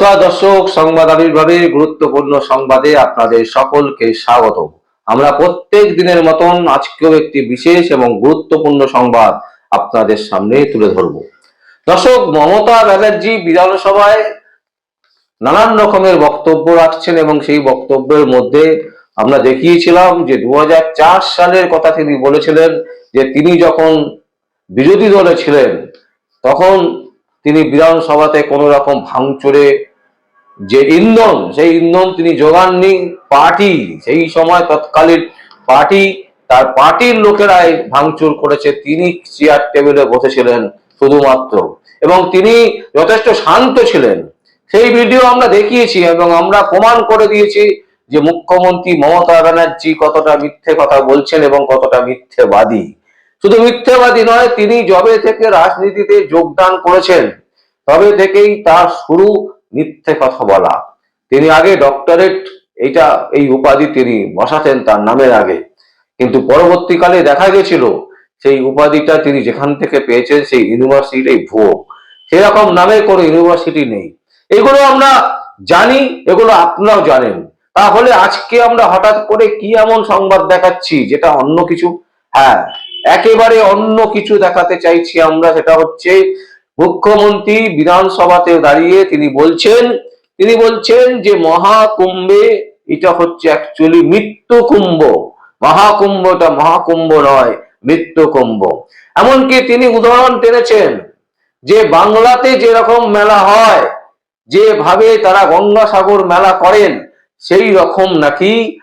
নমস্কার দর্শক, সংবাদ আবির্ভাবের গুরুত্বপূর্ণ সংবাদে আপনাদের সকলকে স্বাগত আমরা প্রত্যেক দিনের মতন আজকেও একটি বিশেষ এবং গুরুত্বপূর্ণ সংবাদ আপনাদের সামনে তুলে ধরব। দর্শক, মমতা ব্যানার্জি বিধানসভায় নানান রকমের বক্তব্য রাখছেন এবং সেই বক্তব্যের মধ্যে আমরা দেখিয়েছিলাম যে দু হাজার চার সালের কথা তিনি বলেছিলেন যে তিনি যখন বিরোধী দলে ছিলেন, তখন তিনি বিধানসভাতে কোনো রকম ভাঙচুরে যে ইন্ধন, সেই ইন্ধন তিনি যোগাননি পার্টি, সেই সময় তৎকালীন পার্টি, তার পার্টির লোকেরাই ভাঙচুর করেছে, তিনি চেয়ার টেবিলে বসেছিলেন শুধুমাত্র। এবং তিনি যথেষ্ট শান্ত ছিলেন। সেই ভিডিও আমরা দেখিয়েছি এবং আমরা প্রমাণ করে দিয়েছি যে মুখ্যমন্ত্রী মমতা ব্যানার্জি কতটা মিথ্যে কথা বলছেন এবং কতটা মিথ্যেবাদী। শুধু মিথ্যেবাদী নয়, তিনি যবে থেকে রাজনীতিতে যোগদান করেছেন, তবে থেকেই তার শুরু মিথ্যে কথা বলা। তিনি আগে ডক্টরেট এইটা, এই উপাধি তিনি বসাতেন তার নামের আগে। কিন্তু পরবর্তীকালে দেখা গেছিল, সেই উপাধিটা তিনি যেখান থেকে পেয়েছেন, সেই ইউনিভার্সিটি ভুয়ো। সেরকম নামে কোনো ইউনিভার্সিটি নেই। এগুলো আমরা জানি, এগুলো আপনারাও জানেন। তাহলে আজকে আমরা হঠাৎ করে কি এমন সংবাদ দেখাচ্ছি, যেটা অন্য কিছু? হ্যাঁ একেবারে অন্য কিছু দেখাতে চাইছি আমরা, সেটা হচ্ছে মুখ্যমন্ত্রী বিধানসভাতে দাঁড়িয়ে তিনি বলছেন তিনি বলছেন যে মহাকুম্ভে এটা হচ্ছে অ্যাকচুয়ালি মৃত্যু কুম্ভ মহাকুম্ভটা মহাকুম্ভ নয় মৃত্যু কুম্ভ এমনকি তিনি উদাহরণ টেনেছেন যে বাংলাতে যেরকম মেলা হয়, যেভাবে তারা গঙ্গাসাগর মেলা করেন, সেই রকম নাকি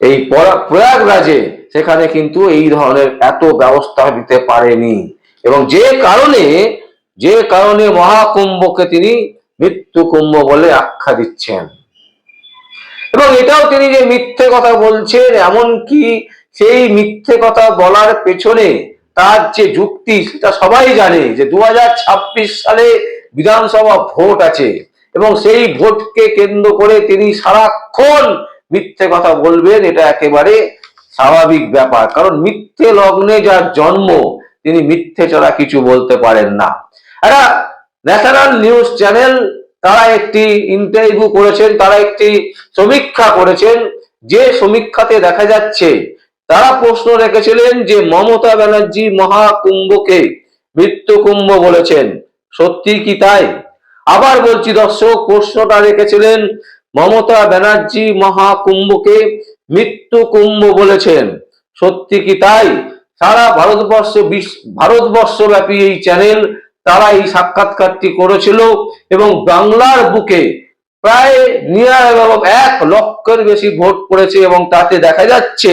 এই পরা- প্রয়াগরাজে সেখানে কিন্তু এই ধরনের এত ব্যবস্থা দিতে পারেনি। এবং যে কারণে যে কারণে মহাকুম্ভকে তিনি মৃত্যু কুম্ভ বলে আখ্যা দিচ্ছেন। এবং এটাও তিনি যে মিথ্যে কথা বলছেন, এমনকি সেই মিথ্যে কথা বলার পেছনে তার যে যুক্তি, সেটা সবাই জানে যে দু হাজার ছাব্বিশ সালে বিধানসভা ভোট আছে এবং সেই ভোটকে কেন্দ্র করে তিনি সারাক্ষণ মিথ্যে কথা বলবেন। এটা একেবারে স্বাভাবিক ব্যাপার। কারণ মিথ্যে লগ্নে যার জন্ম তিনি মিথ্যে ছাড়া কিছু বলতে পারেন না। একটা ন্যাশনাল নিউজ চ্যানেল, তারা একটি ইন্টারভিউ করেছেন, তারা একটি সমীক্ষা করেছেন। যে সমীক্ষাতে দেখা যাচ্ছে, তারা প্রশ্ন রেখেছিলেন যে মমতা ব্যানার্জি মহাকুম্ভকে মৃত্যু কুম্ভ বলেছেন। সত্যি কি তাই? আবার বলছি দর্শক, প্রশ্নটা রেখেছিলেন মমতা ব্যানার্জি মহাকুম্ভকে মৃত্যু কুম্ভ বলেছেন। সত্যি কি তাই? সারা ভারতবর্ষ ভারতবর্ষব্যাপী এই চ্যানেল তারা এই সাক্ষাৎকারটি করেছিল এবং বাংলার বুকে প্রায় নিয়ার এক লক্ষের বেশি ভোট পড়েছে এবং তাতে দেখা যাচ্ছে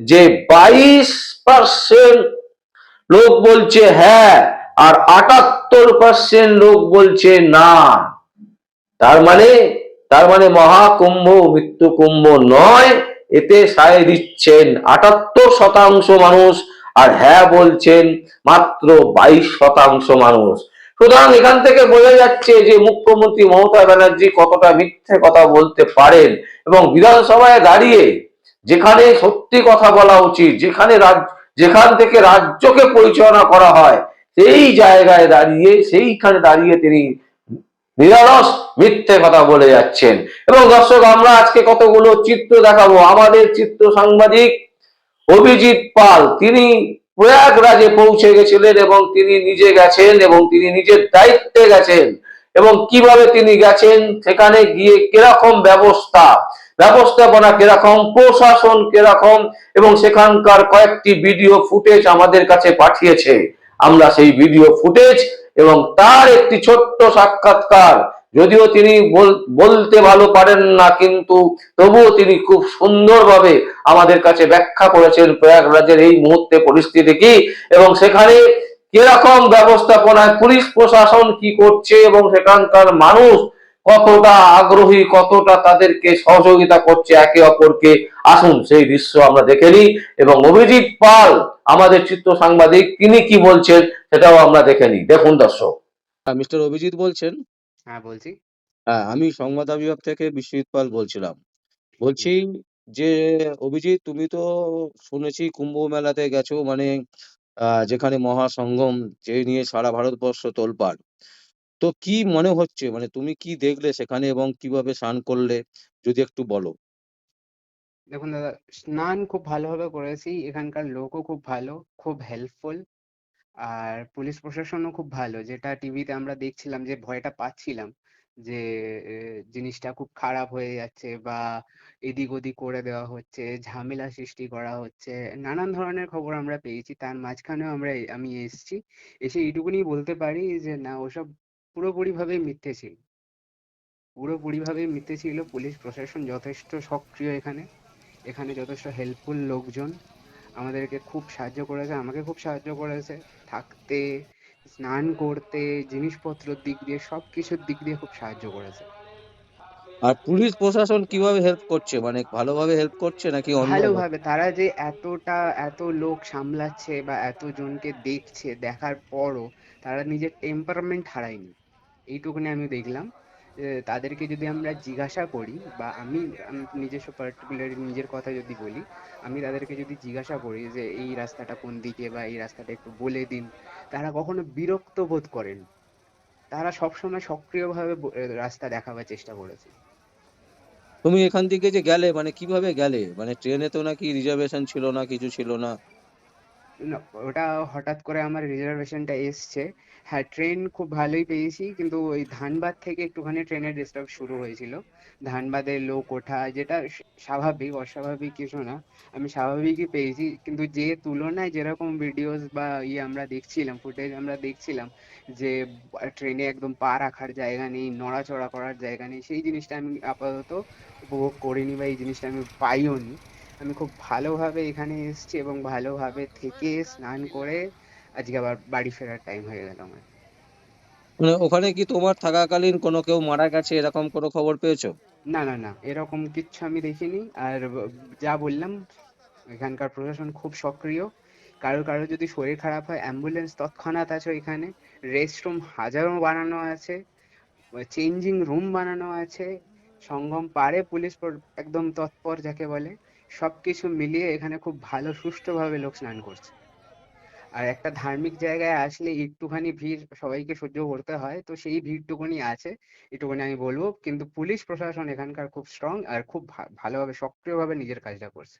যে বাইশ পার্সেন্ট লোক বলছে হ্যাঁ আর আটাত্তর পার্সেন্ট লোক বলছে না। তার মানে তার মানে মহাকুম্ভ মৃত্যু কুম্ভ নয়, এতে সায় দিচ্ছেন আটাত্তর শতাংশ মানুষ আর হ্যাঁ বলছেন মাত্র বাইশ শতাংশ মানুষ। সুতরাং এখান থেকে বোঝা যাচ্ছে যে মুখ্যমন্ত্রী মমতা ব্যানার্জি কতটা মিথ্যে কথা বলতে পারেন এবং বিধানসভায় দাঁড়িয়ে যেখানে সত্যি কথা বলা উচিত, যেখানে যেখান থেকে রাজ্যকে পরিচালনা করা হয়, সেই জায়গায় দাঁড়িয়ে, সেইখানে দাঁড়িয়ে তিনি নিরলস মিথ্যে কথা বলে যাচ্ছেন। এবং দর্শক, আমরা আজকে কতগুলো চিত্র দেখাবো? আমাদের চিত্র সাংবাদিক অভিজিৎ পাল, তিনি প্রয়াগরাজে পৌঁছে গেছিলেন এবং তিনি নিজে গেছেন এবং তিনি নিজের দায়িত্বে গেছেন। এবং কীভাবে তিনি গেছেন, সেখানে গিয়ে কীরকম ব্যবস্থা, ব্যবস্থাপনা কীরকম, প্রশাসন কীরকম, এবং সেখানকার কয়েকটি ভিডিও ফুটেজ আমাদের কাছে পাঠিয়েছে। আমরা সেই ভিডিও ফুটেজ এবং তার একটি ছোট্ট সাক্ষাৎকার যদিও তিনি বল- বলতে ভালো পারেন না, কিন্তু তবুও তিনি খুব সুন্দরভাবে আমাদের কাছে ব্যাখ্যা করেছেন প্রয়াগরাজের এই মুহূর্তে পরিস্থিতি কি এবং সেখানে কীরকম ব্যবস্থাপনায় পুলিশ প্রশাসন কি করছে এবং সেখানকার মানুষ কতটা আগ্রহী, কতটা তাদেরকে সহযোগিতা করছে একে অপরকে, আসুন সেই দৃশ্য আমরা দেখে নিই এবং অভিজিৎ পাল, আমাদের চিত্র সাংবাদিক, তিনি কি বলছেন সেটাও আমরা দেখে নিই। দেখুন দর্শক। মিস্টার অভিজিৎ বলছেন হ্যাঁ বলছি। হ্যাঁ আমি সংবাদ বিভাগ থেকে বিশ্বজিৎ পাল বলছিলাম। বলছি যে অভিজিৎ তুমি তো শুনেছি কুম্ভ মেলাতে গেছো মানে আহ, যেখানে মহাসঙ্গম যে নিয়ে সারা ভারতবর্ষ তোলপাড়। তো কি মনে হচ্ছে? মানে তুমি কি দেখলে সেখানে এবং কীভাবে স্নান করলে? যদি একটু বলো। দেখুন দাদা স্নান খুব ভালোভাবে করেছি। এখানকার লোকও খুব ভালো খুব হেল্পফুল আর পুলিশ প্রশাসনও খুব ভালো। যেটা টিভিতে আমরা দেখছিলাম যে ভয়টা পাচ্ছিলাম যে জিনিসটা খুব খারাপ হয়ে যাচ্ছে বা এদিক ওদিক করে দেওয়া হচ্ছে, ঝামেলা সৃষ্টি করা হচ্ছে, নানান ধরনের খবর আমরা পেয়েছি। তার মাঝখানেও আমরা আমি এসেছি। এসে এইটুকুনি বলতে পারি যে, না, ওসব পুরোপুরিভাবেই মিথ্যে ছিল। পুরোপুরিভাবেই মিথ্যে ছিল। পুলিশ প্রশাসন যথেষ্ট সক্রিয় এখানে। এখানে যথেষ্ট হেল্পফুল লোকজন। আমাদেরকে খুব সাহায্য করেছে আমাকে খুব সাহায্য করেছে। থাকতে স্নান করতে জিনিসপত্রের দিক দিয়ে সব কিছুর দিক দিয়ে খুব সাহায্য করেছে। আর পুলিশ প্রশাসন কীভাবে হেল্প করছে? মানে ভালোভাবে হেল্প করছে নাকি ভালোভাবে তারা যে এতটা এত লোক সামলাচ্ছে বা এতজনকে দেখছে দেখার পরও তারা নিজের টেম্পারমেন্ট হারায়নি। এইটুকুনি আমি দেখলাম। তাদেরকে যদি আমরা জিজ্ঞাসা করি বা আমি নিজস্ব পার্টিকুলারলি নিজের কথা যদি বলি, আমি তাদেরকে যদি জিজ্ঞাসা করি যে এই রাস্তাটা কোন দিকে বা এই রাস্তাটা একটু বলে দিন, তারা কখনো বিরক্ত বোধ করেন তারা সবসময় সক্রিয়ভাবে রাস্তা দেখাবার চেষ্টা করেছে। তুমি এখান থেকে যে গেলে মানে কীভাবে গেলে? মানে ট্রেনে তো নাকি রিজার্ভেশন ছিল না, কিছু ছিল না? ওটা হঠাৎ করে আমার রিজার্ভেশনটা এসছে। হ্যাঁ ট্রেন খুব ভালোই পেয়েছি, কিন্তু ওই ধানবাদ থেকে একটুখানি ট্রেনের ডিস্টার্ব শুরু হয়েছিল। ধানবাদের লোক ওঠা, যেটা স্বাভাবিক, অস্বাভাবিক কিছু না। আমি স্বাভাবিকই পেয়েছি, কিন্তু যে তুলনায় যেরকম ভিডিওস বা ইয়ে আমরা দেখছিলাম ফুটেজ আমরা দেখছিলাম, যে ট্রেনে একদম পা রাখার জায়গা নেই, নড়াচড়া করার জায়গা নেই, সেই জিনিসটা আমি আপাতত উপভোগ করিনি বা এই জিনিসটা আমি পাইও নি আমি খুব ভালোভাবে এখানে এসেছি এবং ভালোভাবে থেকে স্নান করে আজকে আবার বাড়ি ফেরার টাইম হয়ে গেল আমার। মানে ওখানে কি তোমার থাকাকালীন কোনো কেউ মারা গেছে এরকম কোনো খবর পেয়েছ? না না না এরকম কিচ্ছু আমি দেখিনি। আর যা বললাম এখানকার প্রশাসন খুব সক্রিয়। কারও কারও যদি শরীর খারাপ হয় অ্যাম্বুলেন্স তৎক্ষণাৎ আছে এখানে রেস্টরুম হাজারো বানানো আছে চেঞ্জিং রুম বানানো আছে। সঙ্গম পারে পুলিশ একদম তৎপর যাকে বলে। সবকিছু মিলিয়ে এখানে খুব ভালো সুষ্ঠুভাবে লোক স্নান করছে। আর একটা ধার্মিক জায়গায় আসলে একটুখানি ভিড় সবাইকে সহ্য করতে হয় তো সেই ভিড়টুকুনি আছে এটুকুনি আমি বলব। কিন্তু পুলিশ প্রশাসন এখানকার খুব স্ট্রং আর খুব ভালোভাবে সক্রিয়ভাবে নিজের কাজটা করছে।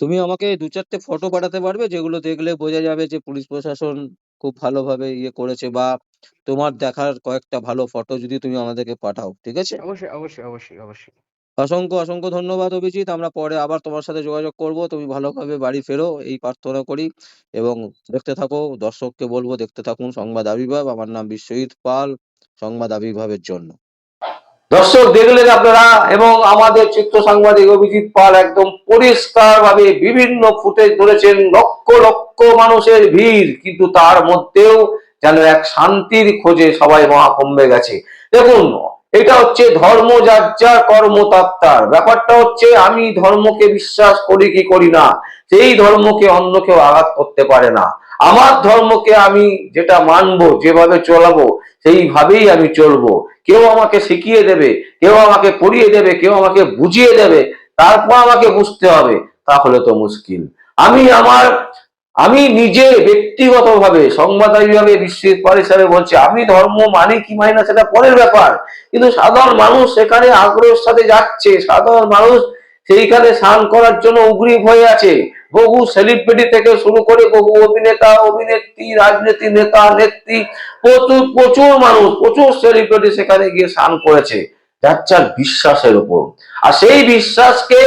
তুমি আমাকে দু চারটে ফটো পাঠাতে পারবে যেগুলো দেখলে বোঝা যাবে যে পুলিশ প্রশাসন খুব ভালোভাবে ইয়ে করেছে বা তোমার দেখার কয়েকটা ভালো ফটো যদি তুমি আমাদেরকে পাঠাও ঠিক আছে? অবশ্যই অবশ্যই অবশ্যই অবশ্যই। অসংখ্য অসংখ্য ধন্যবাদ অভিজিৎ। আমরা পরে আবার তোমার সাথে যোগাযোগ করব। তুমি ভালোভাবে বাড়ি ফেরো, এই প্রার্থনা করি। এবং দেখতে থাকো, দর্শককে বলব, দেখতে থাকুন সংবাদ আবির্ভাব। আমার নাম বিশ্বজিৎ পাল, সংবাদ আবির্ভাবের জন্য। দর্শক, দেখলেন আপনারা, এবং আমাদের চিত্র সাংবাদিক অভিজিৎ পাল একদম পরিষ্কার ভাবে বিভিন্ন ফুটেজ ধরেছেন। লক্ষ লক্ষ মানুষের ভিড়, কিন্তু তার মধ্যেও যেন এক শান্তির খোঁজে সবাই মহাকুম্ভে গেছে। দেখুন এটা হচ্ছে ধর্ম যার যার কর্ম তার তার ব্যাপারটা হচ্ছে আমি ধর্মকে বিশ্বাস করি কি করি না, সেই ধর্মকে অন্য কেউ আঘাত করতে পারে না। আমার ধর্মকে আমি যেটা মানবো, যেভাবে চলাবো, সেইভাবেই আমি চলবো। কেউ আমাকে শিখিয়ে দেবে, কেউ আমাকে পড়িয়ে দেবে, কেউ আমাকে বুঝিয়ে দেবে, তারপর আমাকে বুঝতে হবে, তাহলে তো মুশকিল। আমি আমার আমি নিজে ব্যক্তিগতভাবে সংবাদভাবে বিশ্বের পর হিসাবে বলছি, আমি ধর্ম মানে কি মানি না সেটা পরের ব্যাপার। কিন্তু সাধারণ মানুষ সেখানে আগ্রহের সাথে যাচ্ছে, সাধারণ মানুষ সেইখানে স্নান করার জন্য উগ্রীব হয়ে আছে। বহু সেলিব্রিটি থেকে শুরু করে বহু অভিনেতা, অভিনেত্রী, রাজনীতি নেতা, নেত্রী, প্রচুর প্রচুর মানুষ, প্রচুর সেলিব্রিটি সেখানে গিয়ে স্নান করেছে। যার বিশ্বাসের উপর। আর সেই বিশ্বাসকে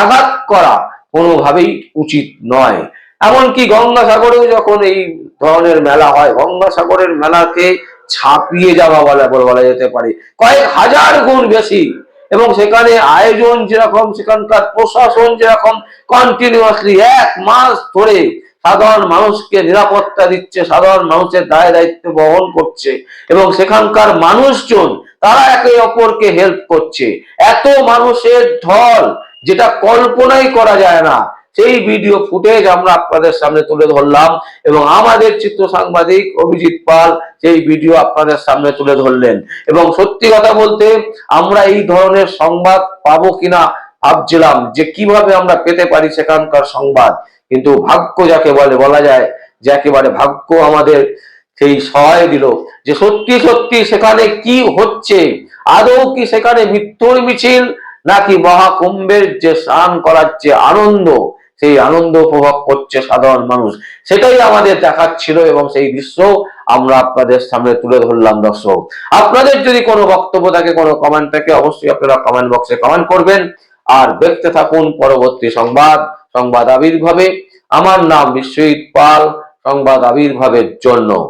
আঘাত করা কোনোভাবেই উচিত নয়। এমনকি গঙ্গাসাগরেও যখন এই ধরনের মেলা হয়, গঙ্গাসাগরের মেলাকে ছাপিয়ে যাওয়া বলা বলা যেতে পারে। কয়েক হাজার গুণ বেশি। এবং সেখানে আয়োজন যেরকম, সেখানকার প্রশাসন যেরকম কন্টিনিউয়াসলি এক মাস ধরে সাধারণ মানুষকে নিরাপত্তা দিচ্ছে, সাধারণ মানুষের দায় দায়িত্ব বহন করছে। এবং সেখানকার মানুষজন, তারা একে অপরকে হেল্প করছে। এত মানুষের ঢল, যেটা কল্পনাই করা যায় না। সেই ভিডিও ফুটেজ আমরা আপনাদের সামনে তুলে ধরলাম এবং আমাদের চিত্র সাংবাদিক অভিজিৎ পাল সেই ভিডিও আপনাদের সামনে তুলে ধরলেন। এবং সত্যি কথা বলতে আমরা এই ধরনের সংবাদ পাবো কিনা ভাবছিলাম যে কীভাবে আমরা পেতে পারি সেখানকার সংবাদ। কিন্তু ভাগ্য যাকে বলে, বলা যায় যে একেবারে ভাগ্য আমাদের সেই সহায় দিল যে সত্যি সত্যি সেখানে কি হচ্ছে? আদৌ কি সেখানে মৃত্যুর মিছিল নাকি মহাকুম্ভের যে স্নান করার যে আনন্দ? সেই আনন্দ উপভোগ করছে সাধারণ মানুষ। সেটাই আমাদের দেখাচ্ছিল এবং সেই দৃশ্য আমরা আপনাদের সামনে তুলে ধরলাম, দর্শক। আপনাদের যদি কোনো বক্তব্য থাকে, কোনো কমেন্ট থাকে, অবশ্যই আপনারা কমেন্ট বক্সে কমেন্ট করবেন। আর দেখতে থাকুন পরবর্তী সংবাদ সংবাদ আবির্ভাবে। আমার নাম বিশ্বজিৎ পাল, সংবাদ আবির্ভাবের জন্য।